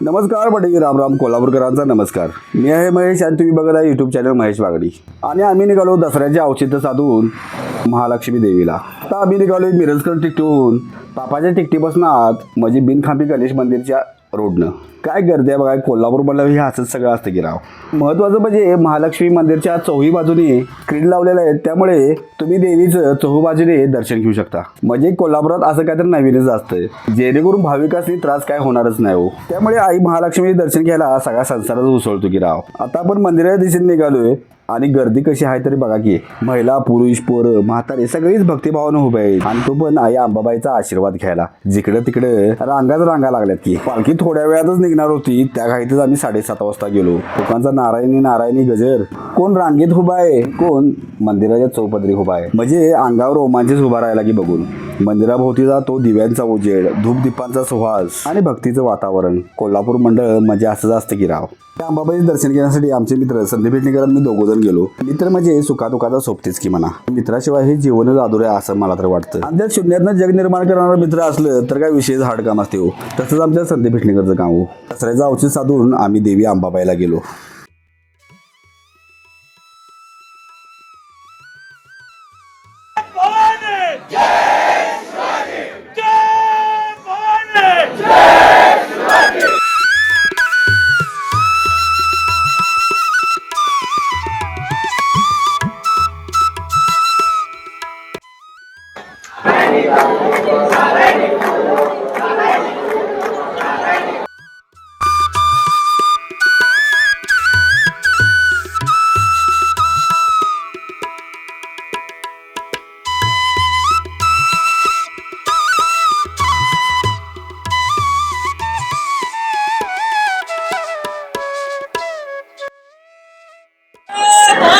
नमस्कार मंडळी राम राम कोल्हापूरकरांचा नमस्कार. मी आहे महेश आणि तुम्ही बघत आहे यूट्यूब चॅनल महेश बागडी आणि आम्ही निघालो दसऱ्याचे औचित्य साधून महालक्ष्मी देवीला. तर आम्ही निघालो मिरजकर टिकटून. पापाच्या टिकटीपासून आत म्हणजे बिनखांबी गणेश मंदिरच्या रोडनं. काय गर्दी आहे बघा कोल्हापूर म्हणलं हे असंच सगळं असतं की राव. महत्त्वाचं म्हणजे महालक्ष्मी मंदिरच्या चौही बाजूने क्रीड लावलेलं आहे त्यामुळे तुम्ही देवीचं चौही बाजूने दर्शन घेऊ शकता. म्हणजे कोल्हापुरात असं काहीतरी नवीनच असतं जेणेकरून भाविकासनी त्रास काय होणारच नाही हो. त्यामुळे आई महालक्ष्मीचे दर्शन घ्यायला सगळा संसारच उसळतो की राव. आता आपण मंदिराच्या दिशेने निघालोय. आणि गर्दी कशी आहे तरी बघा की महिला पुरुष पोरं म्हातारे सगळीच भक्तिभावानं उभे आहेत. आणि तो पण आई अंबाबाईचा आशीर्वाद घ्यायला. जिकडे तिकडे रांगाच रांगा लागल्यात की. पालखी थोड्या वेळातच निघणार होती. त्या घाईतच आम्ही साडेसात वाजता गेलो. लोकांचा नारायणी नारायणी गजर. कोण रांगेत उभा आहे? कोण? मंदिराच्या चौपदरी उभा आहे. म्हणजे अंगावर रोमांचच उभा राहिला की बघून. मंदिराभोवतीचा तो दिव्यांचा उजेड धूपदीपांचा सुहास आणि भक्तीचं वातावरण. कोल्हापूर मंडळ म्हणजे असंच असतं की राव. अंबाबाईचे दर्शन घेण्यासाठी आमचे मित्र संदीप भेटणेकर मी दोघं जण गेलो. मित्र म्हणजे सुखादुखाचा सोबतीच की म्हणा. मित्राशिवाय हे जीवनच अधुरे आहे असं मला तर वाटतं. आणि त्यात शून्यातनं जग निर्माण करणारा मित्र असलं तर काय विशेष हार्ड काम असते हो. तसंच आमच्या संदीप भेटणेकरचं काम हो. दसऱ्याचं औषध साधून आम्ही देवी अंबाबाईला गेलो. Yeah!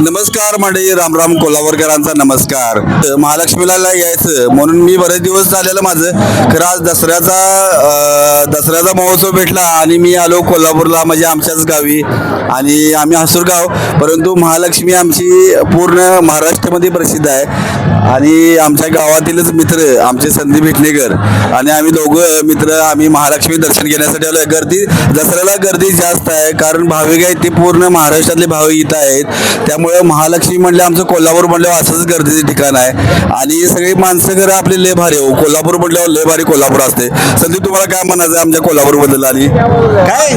नमस्कार मंडळी रामराम कोल्हापूरकरांचा नमस्कार. महालक्ष्मीला यायचं म्हणून मी बरेच दिवस झालेलं माझं. खरं आज दसऱ्याचा दसऱ्याचा महोत्सव भेटला आणि मी आलो कोल्हापूरला म्हणजे आमच्याच गावी. आणि आम्ही हसूरगाव परंतु महालक्ष्मी आमची पूर्ण महाराष्ट्रामध्ये प्रसिद्ध आहे. आणि आमच्या गावातीलच मित्र आमचे संदीप भेटणेकर आणि आम्ही दोघं मित्र आम्ही महालक्ष्मी दर्शन घेण्यासाठी आलो गर्दी दसऱ्याला गर्दी जास्त आहे कारण भाविक आहेत ते पूर्ण महाराष्ट्रातले भाविक इथं आहेत. त्यामुळे महालक्ष्मी म्हणलं आमचं कोल्हापूर म्हणल्यावर असंच गर्दीचं ठिकाण आहे. आणि सगळी माणसं घरं आपली लय भारी हो. कोल्हापूर म्हटल्यावर लय भारी कोल्हापूर असते. संदीप तुम्हाला काय म्हणायचं आहे आमच्या कोल्हापूरबद्दल आणि? काय?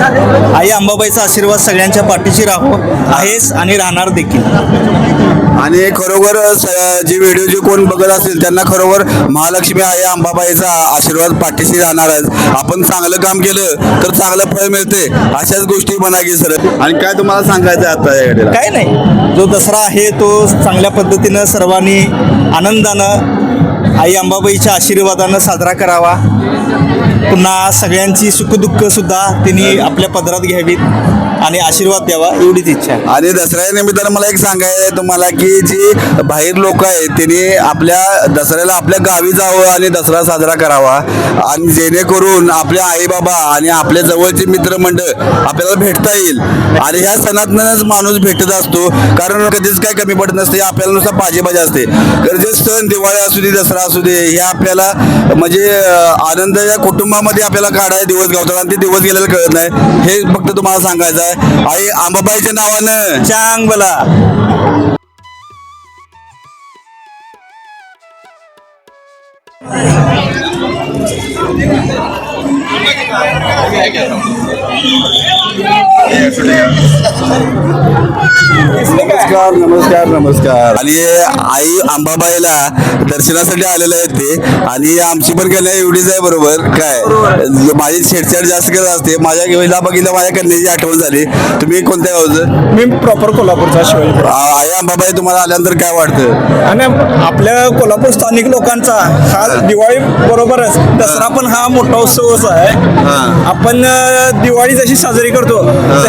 आई अंबाबाईचा आशीर्वाद सगळ्यांच्या पाठीशी राहो. आहेस आणि राहणार देखील. आणि खरोखर स- जे व्हिडिओ जे कोण बघत असेल त्यांना खरोखर महालक्ष्मी आई अंबाबाईचा आशीर्वाद पाठीशी जाणार आहे. आपण चांगलं काम केलं तर चांगलं फळ मिळते अशाच गोष्टी म्हणा की सर. आणि काय तुम्हाला सांगायचं आहे आता या घडीला? काय नाही. जो दसरा आहे तो चांगल्या पद्धतीनं सर्वांनी आनंदानं आई अंबाबाईच्या आशीर्वादानं साजरा करावा. पुन्हा सगळ्यांची सुखदुःख सुद्धा त्यांनी आपल्या पदरात घ्यावीत. आणि आशीर्वाद द्यावा एवढीच इच्छा आहे. आणि दसऱ्या निमित्तानं मला एक सांगायचं आहे तुम्हाला की जी बाहेर लोक आहेत त्यांनी आपल्या दसऱ्याला आपल्या गावी जावं आणि दसरा साजरा करावा. आणि जेणेकरून आपल्या आईबाबा आणि आपल्या जवळचे मित्रमंडळ आपल्याला भेटता येईल. आणि ह्या सणातनच माणूस भेटत असतो. कारण कधीच काही कमी पडत नसते आपल्याला नुसतं पाहिजे असते. तर जे सण दिवाळी असू दे दसरा असू दे हे आपल्याला म्हणजे आनंद या कुटुंबामध्ये आपल्याला काढायला दिवस गावतात आणि ते दिवस गेलेले कळत नाही. हे फक्त तुम्हाला सांगायचं आहे. आई आंबाबाईच्या नावानं. चांग बला. नमस्कार नमस्कार नमस्कार. आणि आई अंबाबाईला दर्शनासाठी आलेले आहेत ते. आणि आमची पण कन्या एवढीच आहे बरोबर. काय? माझी छेडछाड जास्त करत असते. माझ्या वेळेला बघितलं माझ्या कन्याची आठवण झाली. तुम्ही कोणत्या गावचं? मी प्रॉपर कोल्हापूरचा शिवाजी आ- आई अंबाबाई तुम्हाला आल्यानंतर काय वाटतं? आणि आपल्या कोल्हापूर स्थानिक लोकांचा हा दिवाळी बरोबरच. दसरा पण हा मोठा उत्सवच आहे. आपण दिवाळी जशी साजरी करतो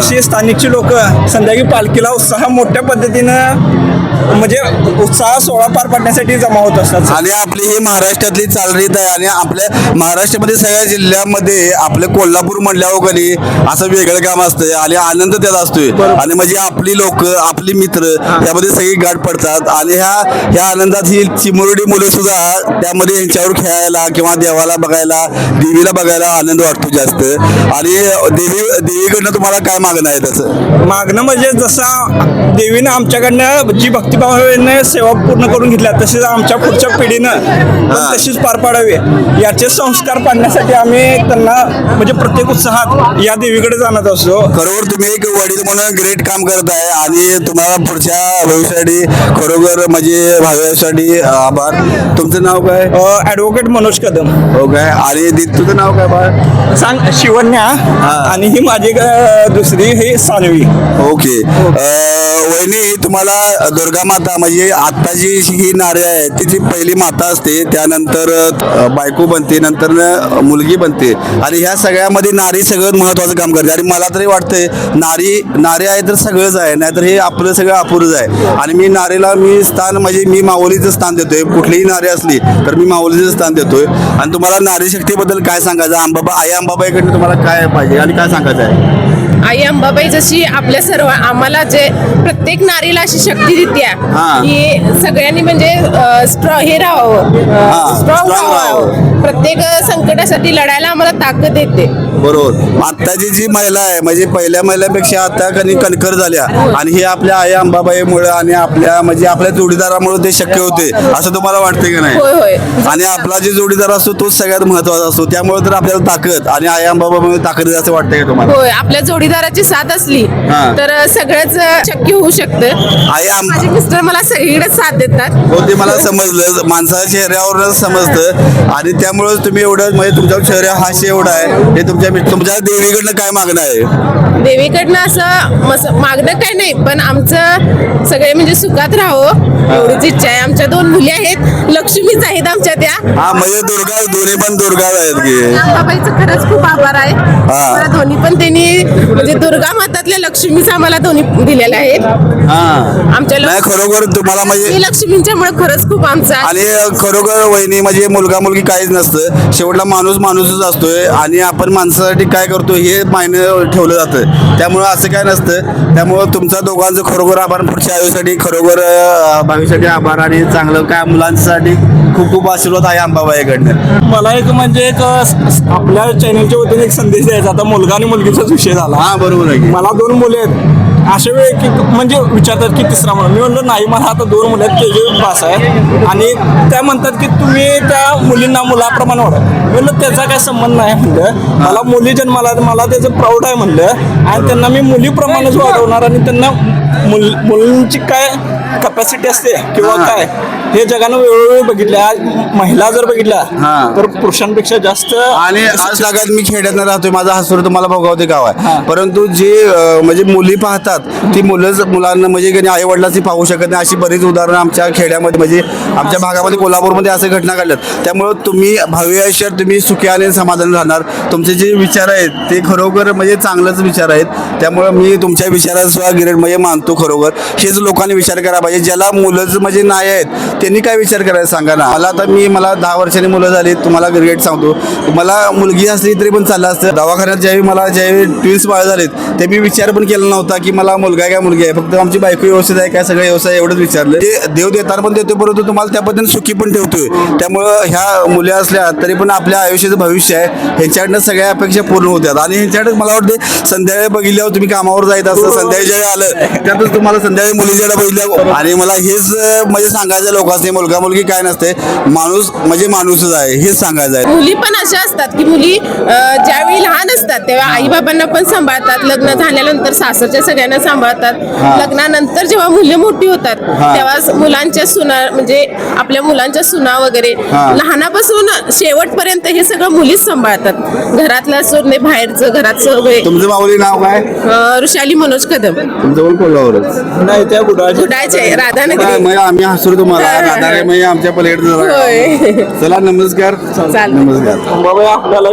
तशी स्थानिकची लोक संध्याकाळी पालखीला उत्साह मोठ्या पद्धतीनं म्हणजे उत्साह सोहळा पार पाडण्यासाठी जमा होत असतात आणि आपली ही महाराष्ट्रातली चालरीत आहे आणि आपल्या महाराष्ट्रामध्ये सगळ्या जिल्ह्यामध्ये आपलं कोल्हापूर म्हणल्यावर कधी असं वेगळं काम असतं आणि आनंद त्यात असतोय. आणि म्हणजे आपली लोक आपली मित्र यामध्ये सगळी गाठ पडतात आणि ह्या ह्या आनंदात ही चिमुरडी मुलं सुद्धा त्यामध्ये यांच्यावर खेळायला किंवा देवाला बघायला देवीला बघायला आनंद वाटतो जास्त. आणि देवी देवीकडनं तुम्हाला काय मागणं आहे त्याचं. मागणं म्हणजे जसा देवीनं आमच्याकडनं जी भक्तिभावाने सेवा पूर्ण करून घेतल्या तसेच आमच्या पुढच्या पिढीनं. तशीच पार पाडावी. याचे संस्कार पाडण्यासाठी आम्ही त्यांना म्हणजे प्रत्येक उत्साहात या देवीकडे जाणत असतो. खरोखर तुम्ही एक वडील म्हणून ग्रेट काम करत आहे आणि तुम्हाला पुढच्या भविष्यासाठी खरोखर म्हणजे भविष्यासाठी आभार. तुमचं नाव काय? ऍडव्होकेट मनोज कदम. हो काय? आणि तुझं नाव काय बाळ? सांग शिवन्या. आणि ही माझी अ, दुसरी हे सानवी. ओके. अं, वहिनी तुम्हाला दुर्गा माता म्हणजे आत्ताची ही नारी आहे ती जी पहिली माता असते. त्यानंतर अं, बायको बनते नंतर न मुलगी बनते. आणि ह्या सगळ्यामध्ये नारी सगळ्यात महत्वाचं काम करते. आणि मला तरी वाटतंय नारी नारी आहे तर सगळंच आहे नाहीतर हे आपलं सगळं अपुरच आहे. आणि मी नारीला मी स्थान म्हणजे मी माऊलीचं स्थान देतोय. कुठलीही नारी असली तर मी माऊलीचं स्थान देतोय. आणि तुम्हाला नारी शक्तीबद्दल काय सांगायचं? अंबाबा आई अंबाबाईकडनं तुम्हाला काय पाहिजे? आणि काय सांगायचं आहे? आई अंबाबाई जशी आपल्या सर्व आम्हाला जे प्रत्येक नारीला अशी शक्ती देत्या हा. की सगळ्यांनी म्हणजे स्ट्रॉ हे राहावं स्ट्रॉंग strong राहावं. प्रत्येक संकटासाठी लढायला आम्हाला ताकद देते. बरोबर. आत्ताची जी महिला आहे म्हणजे पहिल्या महिलांपेक्षा आता कधी कणकर झाल्या. आणि हे आपल्या आई अंबाबाईमुळे आणि आपल्या म्हणजे आपल्या जोडीदारामुळे ते शक्य होते असं तुम्हाला वाटते की नाही? होय आणि आपला जे जोडीदार असतो तोच सगळ्यात महत्त्वाचा असतो. त्यामुळे तर आपल्याला ताकद आणि आई अंबाबामुळे ताकद आहे असं वाटतंय का तुम्हाला? होय आपल्या जोडीदाराची साथ असली. तर सगळंच शक्य होऊ शकतं. आई माझे मिस्टर मला सगळीकडे साथ देतात. हो ते मला समजलं. माणसाच्या चेहऱ्यावरच समजतं. आणि त्यामुळे तुम्ही एवढं म्हणजे तुमच्या चेहऱ्या हास्य एवढा आहे. हे तुमच्या तुमच्या देवीकडनं काय मागणं आहे? देवीकडनं असं मस मागणं काय नाही पण आमचं सगळे म्हणजे सुखात राहावं एवढीच इच्छा आहे. आमच्या दोन मुली आहेत लक्ष्मीच आहेत आमच्या त्या. हा म्हणजे दुर्गा दोन्ही पण दुर्गा आहेत की? अंबाबाईचं खरंच खूप आभार आहे. मला दोन्ही पण त्यांनी म्हणजे दुर्गा मातातल्या लक्ष्मीच आम्हाला दोन्ही दिलेल्या आहेत. आमच्या नाही लक्ष्मी खरोखर तुम्हाला म्हणजे लक्ष्मींच्यामुळे खरंच खूप आमचा आणि खरोखर वहिनी म्हणजे मुलगा मुलगी काहीच नसतं. शेवटला माणूस माणूसच असतोय. आणि आपण माणसासाठी काय करतो हे मायने ठेवलं जातं त्यामुळं असं काय नसतं. त्यामुळं तुमचा दोघांचं खरोखर आभार. पुढच्या आयुष्यासाठी खरोखर अं, भविष्यासाठी आभार आणि चांगलं काय मुलांसाठी खूप खूप आशीर्वाद आहे अंबाबाईकडनं. मला एक म्हणजे एक आपल्या चॅनलच्या वतीने एक संदेश द्यायचा. आता मुलगा आणि मुलगीचाच विषय झाला. हा बरोबर आहे. मला दोन मुले आहेत. अशा वेळी की म्हणजे विचारतात की तिसरा म्हणून. मी म्हणलं नाही मला आता दोन मुलं आहेत त्याचे पास आहे आणि त्या म्हणतात की तुम्ही त्या मुलींना मुलाप्रमाणे वाढा मी म्हणलं त्याचा काय संबंध नाही म्हणलं. मला मुली जन्माला मला त्याचं प्राऊड आहे म्हणलं. आणि त्यांना मी मुलीप्रमाणेच वाढवणार आणि त्यांना मुल मुलींची काय कपॅसिटी असते किंवा. काय हे जगानं वेळोवेळी बघितलं. आज महिला जर बघितल्या हा. तर पुरुषांपेक्षा जास्त आणि आज जगात मी खेड्यात राहतोय. माझा हसूर तुम्हाला भोगावते गाव आहे. परंतु जे अं, म्हणजे मुली पाहतात ती मुलंच मुलांना म्हणजे आई वडिलांची पाहू शकत नाही. अशी बरीच उदाहरणं आमच्या खेड्यामध्ये म्हणजे आमच्या भागामध्ये कोल्हापूरमध्ये असे घटना घडल्यात. त्यामुळं तुम्ही भावी आयुष्यात तुम्ही सुखी आणि समाधान राहणार. तुमचे जे विचार आहेत ते खरोखर म्हणजे चांगलंच विचार आहेत. त्यामुळं मी तुमच्या विचारात सुद्धा गिरेड म्हणजे मानतो खरोखर. हेच लोकांनी विचार करायला पाहिजे. ज्याला मुलंच म्हणजे नाही आहेत त्यांनी काय विचार करायला सांगा ना? मला आता मी मला दहा वर्षांनी मुलं झाली तुम्हाला ग्रेट सांगतो. मला मुलगी असली तरी पण चाललं असतं. दवाखान्यात ज्यावेळी मला ज्यावेळी ट्विन्स बाळ झालेत ते मी विचार पण केला नव्हता की मला मुलगा आहे काय मुलगी आहे. फक्त आमची बायको व्यवस्थित आहे काय सगळं व्यवसाय एवढंच विचारलं. ते देव देताना पण देतो परंतु तुम्हाला त्या पद्धतीने सुखी पण ठेवतोय. त्यामुळं ह्या मुली असल्या तरी पण आपल्या आयुष्याचं भविष्य आहे. ह्यांच्याकडनं सगळ्या अपेक्षा पूर्ण होत्यात आणि ह्यांच्याकडे मला वाटते संध्याकाळी बघितल्यावर तुम्ही कामावर जायचं असतं संध्याकाळी ज्यावेळी आलं त्यातच तुम्हाला संध्याकाळी मुलीच्याकडे बघितल्या आणि मला हेच म्हणजे सांगायचं लोक लोकांनी मुलगा मुलगी काय नसते माणूस म्हणजे माणूसच आहे हेच सांगायचं आहे. मुली पण अशा असतात की मुली ज्यावेळी लहान असतात तेव्हा आई बाबांना पण सांभाळतात. लग्न झाल्यानंतर सासरच्या सगळ्यांना सांभाळतात. लग्नानंतर जेव्हा मुले मोठी होतात तेव्हा मुलांच्या सुना म्हणजे आपल्या मुलांच्या सुना वगैरे लहानापासून शेवटपर्यंत हे सगळं मुलीच सांभाळतात. घरातलं सोडणे बाहेरचं घरात सगळे तुमचं माऊली नाव काय? ऋषाली मनोज कदम. तुमचं पण कोल्हापूरच नाही त्या काय राधानगरी. मग आम्ही हसू तुम्हाला. हा. राहणार म्हणजे आमच्या पलीकडे चला नमस्कार. नमस्कार. बाबा आपल्याला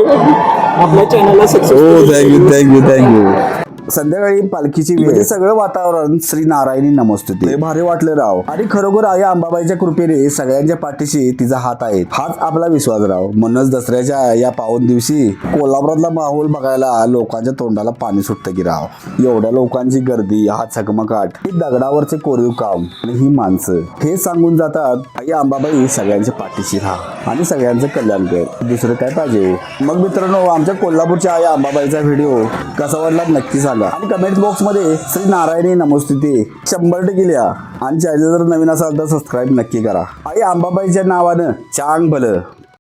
आपल्या चॅनलला सक्सेस हो थँक्यू थँक्यू थँक्यू संध्याकाळी पालखीची वेळ. म्हणजे सगळं वातावरण श्री नारायणी नमस्तुते. लय भारी वाटलं राव. आणि खरोखर आई अंबाबाईच्या कृपेने सगळ्यांच्या पाठीशी तिचा हात आहे. हाच आपला विश्वास राव. म्हणूनच दसऱ्याच्या या पावन दिवशी कोल्हापुरातला माहोल बघायला लोकांच्या तोंडाला पाणी सुटतं की राव. एवढ्या लोकांची गर्दी हा चकमकाट ही दगडावरचे कोरीव काम आणि ही माणसं. हे सांगून जातात आई अंबाबाई सगळ्यांच्या पाठीशी राहा आणि सगळ्यांचं कल्याण कर. दुसरं काय पाहिजे मग मित्रांनो आमच्या कोल्हापूरच्या आई अंबाबाईचा व्हिडिओ कसा वाटला नक्की सांगा आणि कमेंट बॉक्समध्ये श्री नारायणी नमस्तुते. शंभर टक्के लिहा. आणि चॅनल जर नवीन असाल तर सबस्क्राईब नक्की करा. आई आंबाबाईच्या नावानं चांग भलं